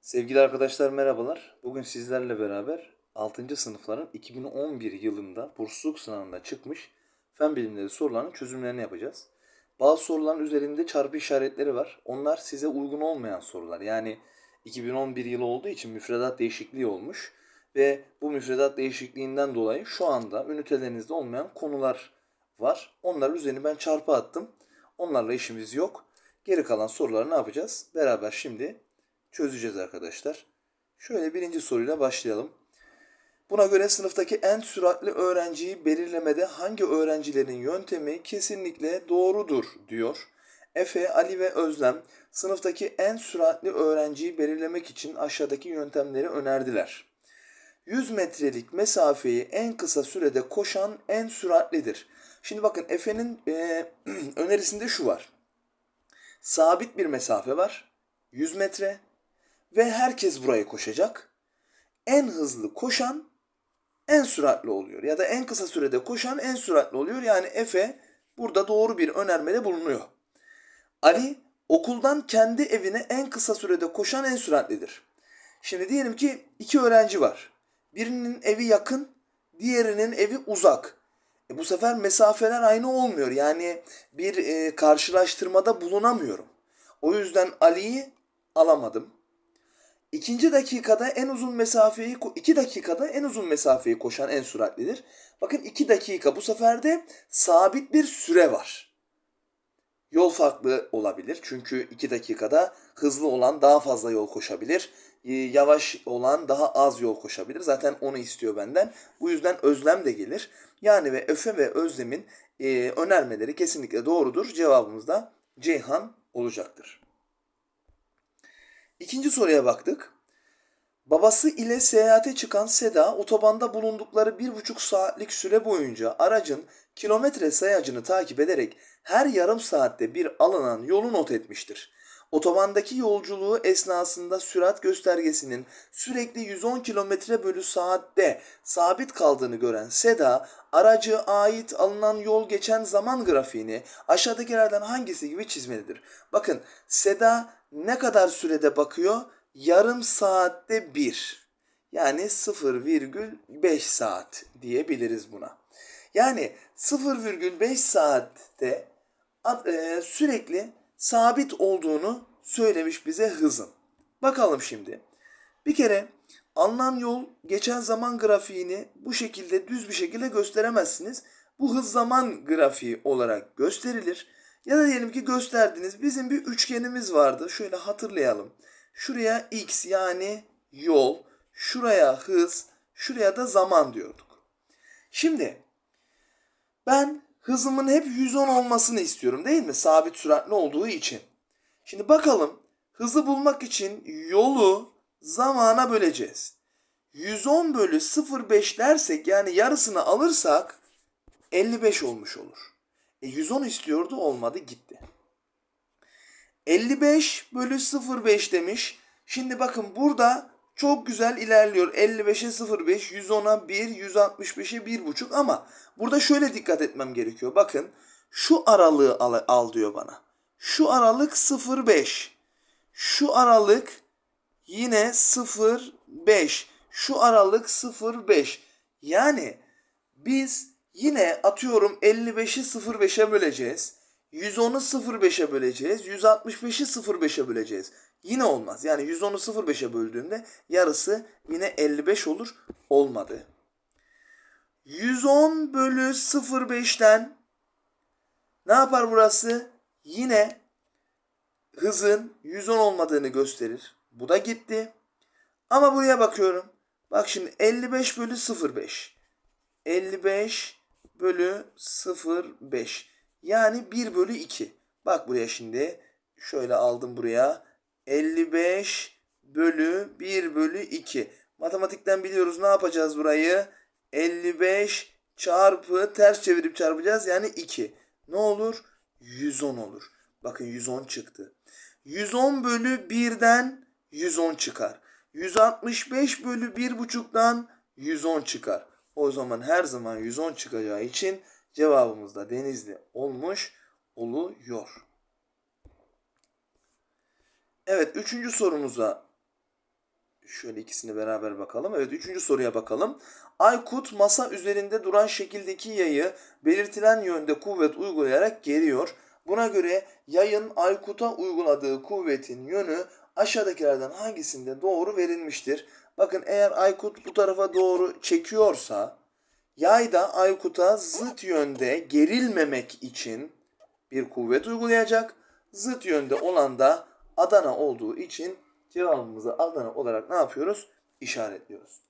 Sevgili arkadaşlar merhabalar. Bugün sizlerle beraber 6. sınıfların 2011 yılında bursluluk sınavında çıkmış fen bilimleri sorularının çözümlerini yapacağız. Bazı soruların üzerinde çarpı işaretleri var. Onlar size uygun olmayan sorular. Yani 2011 yılı olduğu için müfredat değişikliği olmuş ve bu müfredat değişikliğinden dolayı şu anda ünitelerinizde olmayan konular var. Onların üzerine ben çarpı attım. Onlarla işimiz yok. Geri kalan soruları ne yapacağız? Beraber şimdi çözeceğiz arkadaşlar. Şöyle birinci soruyla başlayalım. Buna göre sınıftaki en süratli öğrenciyi belirlemede hangi öğrencilerin yöntemi kesinlikle doğrudur diyor. Efe, Ali ve Özlem sınıftaki en süratli öğrenciyi belirlemek için aşağıdaki yöntemleri önerdiler. 100 metrelik mesafeyi en kısa sürede koşan en süratlidir. Şimdi bakın Efe'nin eee, önerisinde şu var. Sabit bir mesafe var. 100 metre ve herkes buraya koşacak. En hızlı koşan en süratli oluyor ya da en kısa sürede koşan en süratli oluyor. Yani Efe burada doğru bir önermede bulunuyor. Ali okuldan kendi evine en kısa sürede koşan en süratlidir. Şimdi diyelim ki iki öğrenci var. Birinin evi yakın, diğerinin evi uzak. E bu sefer mesafeler aynı olmuyor. Yani bir e, karşılaştırmada bulunamıyorum. O yüzden Ali'yi alamadım. İkinci dakikada en uzun mesafeyi, iki dakikada en uzun mesafeyi koşan en süratlidir. Bakın iki dakika bu sefer de sabit bir süre var. Yol farklı olabilir. Çünkü iki dakikada hızlı olan daha fazla yol koşabilir. Ee, Yavaş olan daha az yol koşabilir. Zaten onu istiyor benden. Bu yüzden özlem de gelir. Yani ve Öfe ve Özlem'in e, önermeleri kesinlikle doğrudur. Cevabımız da Ceyhan olacaktır. İkinci soruya baktık. Babası ile seyahate çıkan Seda otobanda bulundukları bir buçuk saatlik süre boyunca aracın kilometre sayacını takip ederek her yarım saatte bir alınan yolu not etmiştir. Otobandaki yolculuğu esnasında sürat göstergesinin sürekli 110 km bölü saatte sabit kaldığını gören Seda, aracı ait alınan yol geçen zaman grafiğini aşağıdakilerden hangisi gibi çizmelidir. Bakın Seda ne kadar sürede bakıyor? Yarım saatte bir. Yani 0,5 saat diyebiliriz buna. Yani 0,5 saatte e, sürekli sabit olduğunu söylemiş bize hızın. Bakalım şimdi. Bir kere alınan yol geçen zaman grafiğini bu şekilde düz bir şekilde gösteremezsiniz. Bu hız zaman grafiği olarak gösterilir. Ya da diyelim ki gösterdiniz. Bizim bir üçgenimiz vardı. Şöyle hatırlayalım. Şuraya x yani yol, şuraya hız, şuraya da zaman diyorduk. Şimdi ben hızımın hep 110 olmasını istiyorum değil mi? Sabit süratli olduğu için. Şimdi bakalım hızı bulmak için yolu zamana böleceğiz. 110 bölü 0,5 dersek yani yarısını alırsak 55 olmuş olur. E 110 istiyordu olmadı gitti. 55 bölü 0,5 demiş. Şimdi bakın burada çok güzel ilerliyor. 55'e 0,5, 110'a 1, 165'e 1,5 ama burada şöyle dikkat etmem gerekiyor. Bakın şu aralığı al, al diyor bana. Şu aralık 0,5. Şu aralık yine 0,5. Şu aralık 0,5. Yani biz yine atıyorum 55'i 0,5'e böleceğiz. 110'u 0,5'e böleceğiz. 165'i 0,5'e böleceğiz. Yine olmaz. Yani 110'u 0,5'e böldüğümde yarısı yine 55 olur. Olmadı. 110 bölü 0,5'ten ne yapar burası? Yine hızın 110 olmadığını gösterir. Bu da gitti. Ama buraya bakıyorum. Bak şimdi 55 bölü 0,5. 55 bölü 0,5. Yani 1 bölü 2. Bak buraya şimdi. Şöyle aldım buraya. 55 bölü 1 bölü 2. Matematikten biliyoruz ne yapacağız burayı? 55 çarpı ters çevirip çarpacağız. Yani 2. Ne olur? 110 olur. Bakın 110 çıktı. 110 bölü 1'den 110 çıkar. 165 bölü 1,5'dan 110 çıkar. O zaman her zaman 110 çıkacağı için cevabımız da Denizli olmuş oluyor. Evet üçüncü sorumuza Şöyle ikisini beraber bakalım. Evet üçüncü soruya bakalım. Aykut masa üzerinde duran şekildeki yayı belirtilen yönde kuvvet uygulayarak geriyor. Buna göre yayın Aykut'a uyguladığı kuvvetin yönü aşağıdakilerden hangisinde doğru verilmiştir? Bakın eğer Aykut bu tarafa doğru çekiyorsa yay da Aykut'a zıt yönde gerilmemek için bir kuvvet uygulayacak. Zıt yönde olan da Adana olduğu için cevabımızı Adana olarak ne yapıyoruz? İşaretliyoruz.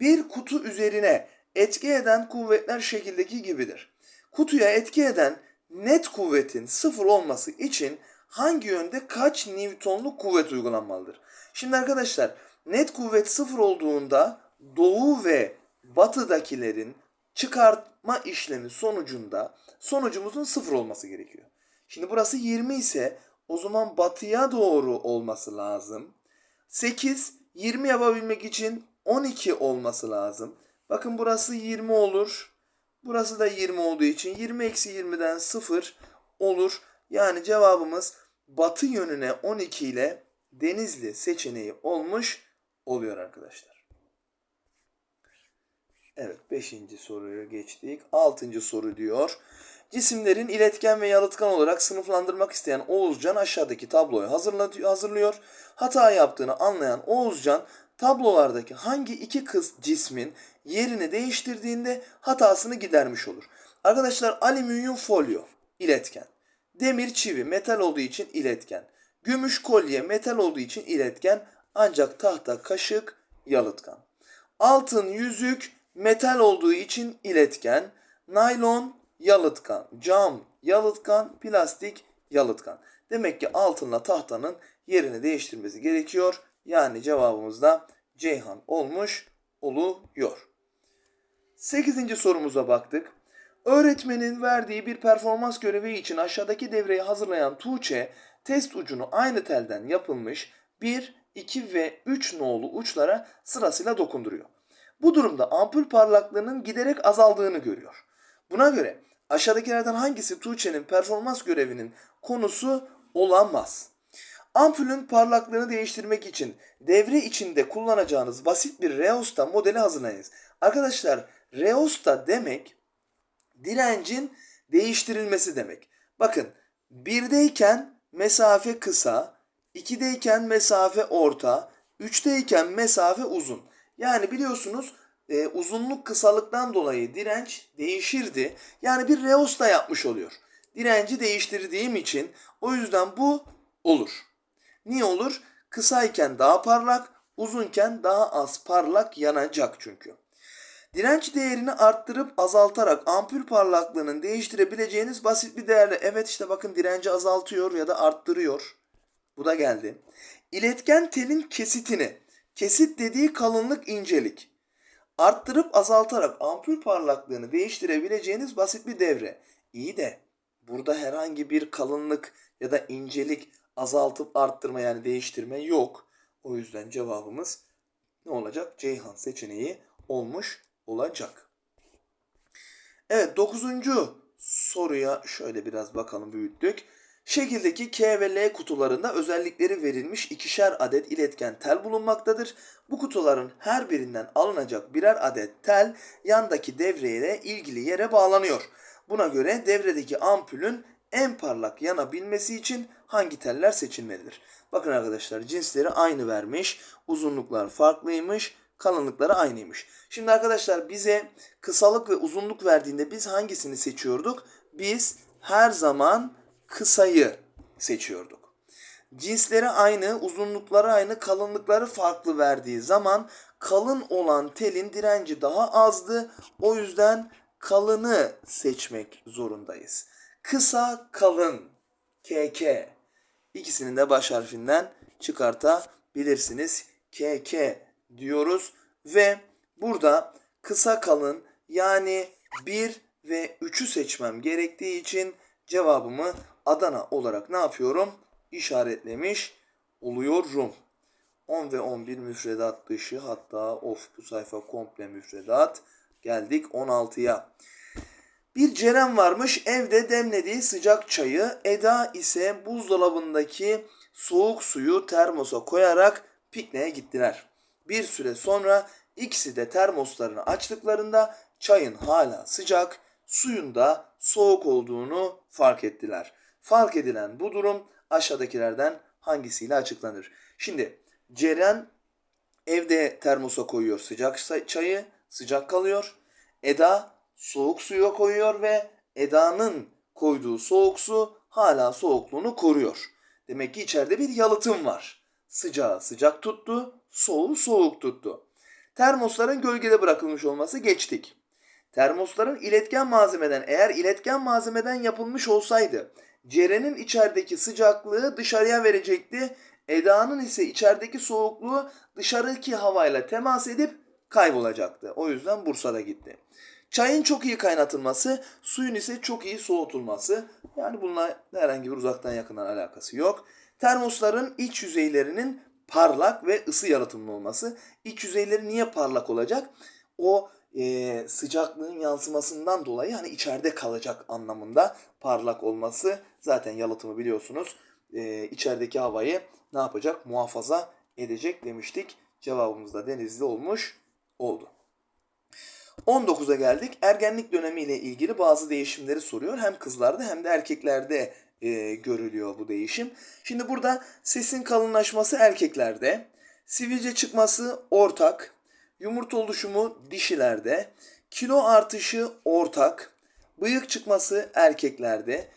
Bir kutu üzerine etki eden kuvvetler şekildeki gibidir. Kutuya etki eden net kuvvetin sıfır olması için hangi yönde kaç Newton'luk kuvvet uygulanmalıdır? Şimdi arkadaşlar net kuvvet sıfır olduğunda doğu ve batıdakilerin çıkartma işlemi sonucunda sonucumuzun sıfır olması gerekiyor. Şimdi burası 20 ise o zaman batıya doğru olması lazım. 8, 20 yapabilmek için 12 olması lazım. Bakın burası 20 olur. Burası da 20 olduğu için 20 eksi 20'den 0 olur. Yani cevabımız batı yönüne 12 ile Denizli seçeneği olmuş oluyor arkadaşlar. Evet 5. soruya geçtik. 6. soru diyor. Cisimlerin iletken ve yalıtkan olarak sınıflandırmak isteyen Oğuzcan aşağıdaki tabloyu hazırlıyor. Hata yaptığını anlayan Oğuzcan tablolardaki hangi iki kız cismin yerini değiştirdiğinde hatasını gidermiş olur. Arkadaşlar alüminyum folyo iletken. Demir çivi metal olduğu için iletken. Gümüş kolye metal olduğu için iletken. Ancak tahta kaşık yalıtkan. Altın yüzük metal olduğu için iletken. Naylon yalıtkan. Cam yalıtkan. Plastik yalıtkan. Demek ki altınla tahtanın yerini değiştirmesi gerekiyor. Yani cevabımız da Ceyhan olmuş oluyor. 8. sorumuza baktık. Öğretmenin verdiği bir performans görevi için aşağıdaki devreyi hazırlayan Tuğçe test ucunu aynı telden yapılmış 1, 2 ve 3 nolu uçlara sırasıyla dokunduruyor. Bu durumda ampul parlaklığının giderek azaldığını görüyor. Buna göre aşağıdakilerden hangisi Tuğçe'nin performans görevinin konusu olamaz? Ampulün parlaklığını değiştirmek için devre içinde kullanacağınız basit bir reosta modeli hazırlayınız. Arkadaşlar reosta demek direncin değiştirilmesi demek. Bakın birdeyken mesafe kısa, ikideyken mesafe orta, üçteyken mesafe uzun. Yani biliyorsunuz e, uzunluk kısalıktan dolayı direnç değişirdi. Yani bir reosta yapmış oluyor. Direnci değiştirdiğim için o yüzden bu olur. Niye olur? Kısayken daha parlak, uzunken daha az parlak yanacak çünkü. Direnç değerini arttırıp azaltarak ampul parlaklığının değiştirebileceğiniz basit bir değerle. Evet işte bakın direnci azaltıyor ya da arttırıyor. Bu da geldi. İletken telin kesitini, kesit dediği kalınlık incelik. Arttırıp azaltarak ampul parlaklığını değiştirebileceğiniz basit bir devre. İyi de burada herhangi bir kalınlık ya da incelik azaltıp arttırma yani değiştirme yok. O yüzden cevabımız ne olacak? Ceyhan seçeneği olmuş olacak. Evet dokuzuncu soruya şöyle biraz bakalım büyüttük. Şekildeki K ve L kutularında özellikleri verilmiş ikişer adet iletken tel bulunmaktadır. Bu kutuların her birinden alınacak birer adet tel yandaki devreyle ilgili yere bağlanıyor. Buna göre devredeki ampulün en parlak yanabilmesi için hangi teller seçilmelidir? Bakın arkadaşlar cinsleri aynı vermiş, uzunluklar farklıymış, kalınlıkları aynıymış. Şimdi arkadaşlar bize kısalık ve uzunluk verdiğinde biz hangisini seçiyorduk? Biz her zaman kısayı seçiyorduk. Cinsleri aynı, uzunlukları aynı, kalınlıkları farklı verdiği zaman kalın olan telin direnci daha azdı. O yüzden kalını seçmek zorundayız. Kısa kalın KK. İkisinin de baş harfinden çıkartabilirsiniz. KK diyoruz ve burada kısa kalın yani 1 ve 3'ü seçmem gerektiği için cevabımı Adana olarak ne yapıyorum? İşaretlemiş oluyorum. 10 ve 11 müfredat dışı hatta of bu sayfa komple müfredat. Geldik 16'ya. Bir Ceren varmış evde demlediği sıcak çayı. Eda ise buzdolabındaki soğuk suyu termosa koyarak pikniğe gittiler. Bir süre sonra ikisi de termoslarını açtıklarında çayın hala sıcak, suyun da soğuk olduğunu fark ettiler. Fark edilen bu durum aşağıdakilerden hangisiyle açıklanır? Şimdi Ceren evde termosa koyuyor sıcak çayı, sıcak kalıyor. Eda soğuk suya koyuyor ve Eda'nın koyduğu soğuk su hala soğukluğunu koruyor. Demek ki içeride bir yalıtım var. Sıcağı sıcak tuttu, soğuğu soğuk tuttu. Termosların gölgede bırakılmış olması geçtik. Termosların iletken malzemeden eğer iletken malzemeden yapılmış olsaydı Ceren'in içerideki sıcaklığı dışarıya verecekti. Eda'nın ise içerideki soğukluğu dışarıdaki havayla temas edip kaybolacaktı. O yüzden Bursa'da gitti. Çayın çok iyi kaynatılması, suyun ise çok iyi soğutulması. Yani bununla herhangi bir uzaktan yakından alakası yok. Termosların iç yüzeylerinin parlak ve ısı yalıtımlı olması. İç yüzeyleri niye parlak olacak? O e, sıcaklığın yansımasından dolayı hani içeride kalacak anlamında parlak olması. Zaten yalıtımı biliyorsunuz. E, içerideki havayı ne yapacak? Muhafaza edecek demiştik. Cevabımız da denizli olmuş oldu. 19'a geldik. Ergenlik dönemiyle ilgili bazı değişimleri soruyor. Hem kızlarda hem de erkeklerde e, görülüyor bu değişim. Şimdi burada sesin kalınlaşması erkeklerde, sivilce çıkması ortak, yumurta oluşumu dişilerde, kilo artışı ortak, bıyık çıkması erkeklerde,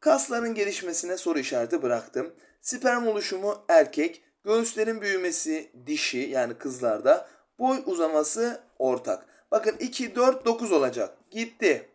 kasların gelişmesine soru işareti bıraktım. Sperm oluşumu erkek, göğüslerin büyümesi dişi yani kızlarda, boy uzaması ortak. Bakın 2, 4, 9 olacak. Gitti.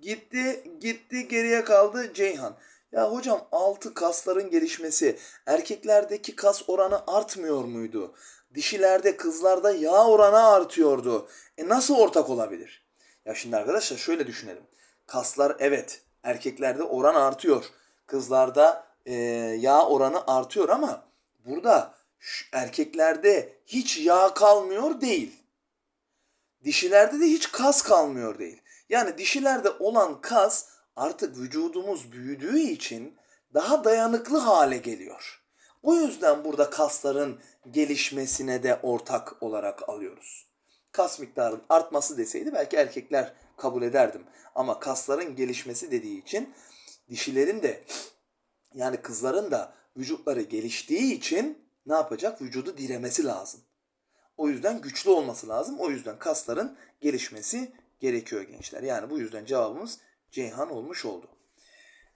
Gitti, gitti geriye kaldı Ceyhan. Ya hocam altı kasların gelişmesi erkeklerdeki kas oranı artmıyor muydu? Dişilerde kızlarda yağ oranı artıyordu. E nasıl ortak olabilir? Ya şimdi arkadaşlar şöyle düşünelim. Kaslar evet erkeklerde oran artıyor. Kızlarda e, yağ oranı artıyor ama burada erkeklerde hiç yağ kalmıyor değil. Dişilerde de hiç kas kalmıyor değil. Yani dişilerde olan kas artık vücudumuz büyüdüğü için daha dayanıklı hale geliyor. O yüzden burada kasların gelişmesine de ortak olarak alıyoruz. Kas miktarının artması deseydi belki erkekler kabul ederdim. Ama kasların gelişmesi dediği için dişilerin de yani kızların da vücutları geliştiği için ne yapacak? Vücudu diremesi lazım. O yüzden güçlü olması lazım. O yüzden kasların gelişmesi gerekiyor gençler. Yani bu yüzden cevabımız Ceyhan olmuş oldu.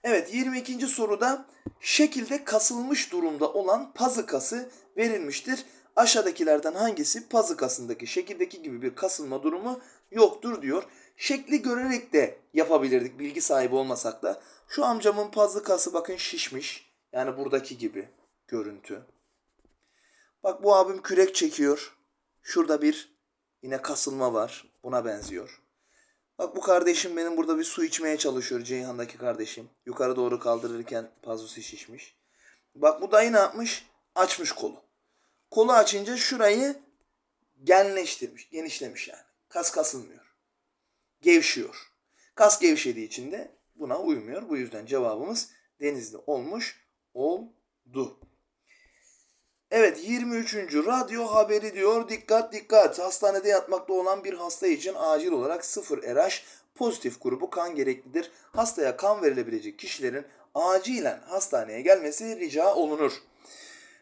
Evet 22. soruda şekilde kasılmış durumda olan pazı kası verilmiştir. Aşağıdakilerden hangisi pazı kasındaki şekildeki gibi bir kasılma durumu yoktur diyor. Şekli görerek de yapabilirdik bilgi sahibi olmasak da. Şu amcamın pazı kası bakın şişmiş. Yani buradaki gibi görüntü. Bak bu abim kürek çekiyor. Şurada bir yine kasılma var. Buna benziyor. Bak bu kardeşim benim burada bir su içmeye çalışıyor. Ceyhan'daki kardeşim. Yukarı doğru kaldırırken pazusu şişmiş. Bak bu dayı ne yapmış? Açmış kolu. Kolu açınca şurayı genleştirmiş. Genişlemiş yani. Kas kasılmıyor. Gevşiyor. Kas gevşediği için de buna uymuyor. Bu yüzden cevabımız denizli olmuş oldu. Evet 23. radyo haberi diyor. Dikkat dikkat. Hastanede yatmakta olan bir hasta için acil olarak 0 RH pozitif grubu kan gereklidir. Hastaya kan verilebilecek kişilerin acilen hastaneye gelmesi rica olunur.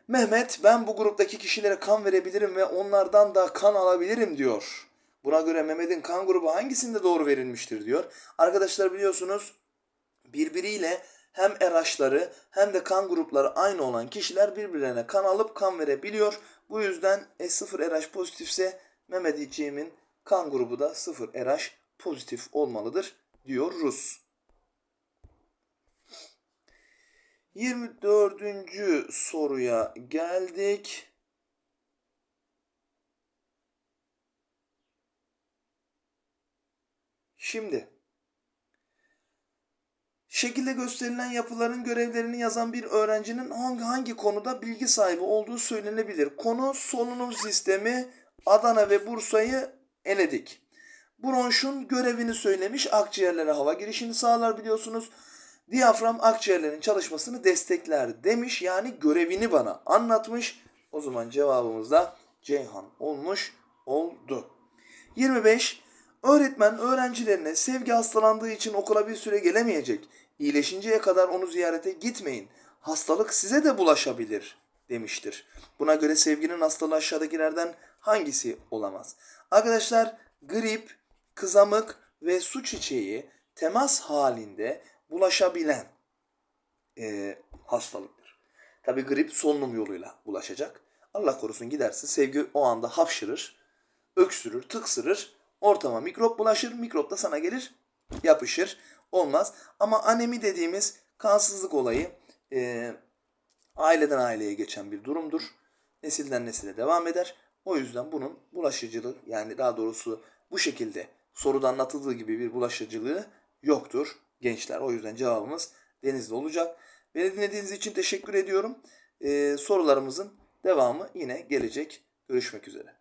Mehmet ben bu gruptaki kişilere kan verebilirim ve onlardan da kan alabilirim diyor. Buna göre Mehmet'in kan grubu hangisinde doğru verilmiştir diyor. Arkadaşlar biliyorsunuz birbiriyle hem RH'ları hem de kan grupları aynı olan kişiler birbirlerine kan alıp kan verebiliyor. Bu yüzden S0 RH pozitifse Mehmetciğimin kan grubu da 0 RH pozitif olmalıdır diyor Rus. 24. soruya geldik. Şimdi Şekilde gösterilen yapıların görevlerini yazan bir öğrencinin hangi hangi konuda bilgi sahibi olduğu söylenebilir. Konu solunum sistemi Adana ve Bursa'yı eledik. Bronşun görevini söylemiş. Akciğerlere hava girişini sağlar biliyorsunuz. Diyafram akciğerlerin çalışmasını destekler demiş. Yani görevini bana anlatmış. O zaman cevabımız da Ceyhan olmuş oldu. 25. Öğretmen öğrencilerine sevgi hastalandığı için okula bir süre gelemeyecek. İyileşinceye kadar onu ziyarete gitmeyin. Hastalık size de bulaşabilir demiştir. Buna göre sevginin hastalığı aşağıdakilerden hangisi olamaz? Arkadaşlar grip, kızamık ve su çiçeği temas halinde bulaşabilen e, hastalıktır. Tabi grip solunum yoluyla bulaşacak. Allah korusun giderse sevgi o anda hapşırır, öksürür, tıksırır, ortama mikrop bulaşır, mikrop da sana gelir, yapışır. Olmaz. Ama anemi dediğimiz kansızlık olayı e, aileden aileye geçen bir durumdur. Nesilden nesile devam eder. O yüzden bunun bulaşıcılığı yani daha doğrusu bu şekilde soruda anlatıldığı gibi bir bulaşıcılığı yoktur gençler. O yüzden cevabımız denizli olacak. Beni dinlediğiniz için teşekkür ediyorum. Ee, sorularımızın devamı yine gelecek. Görüşmek üzere.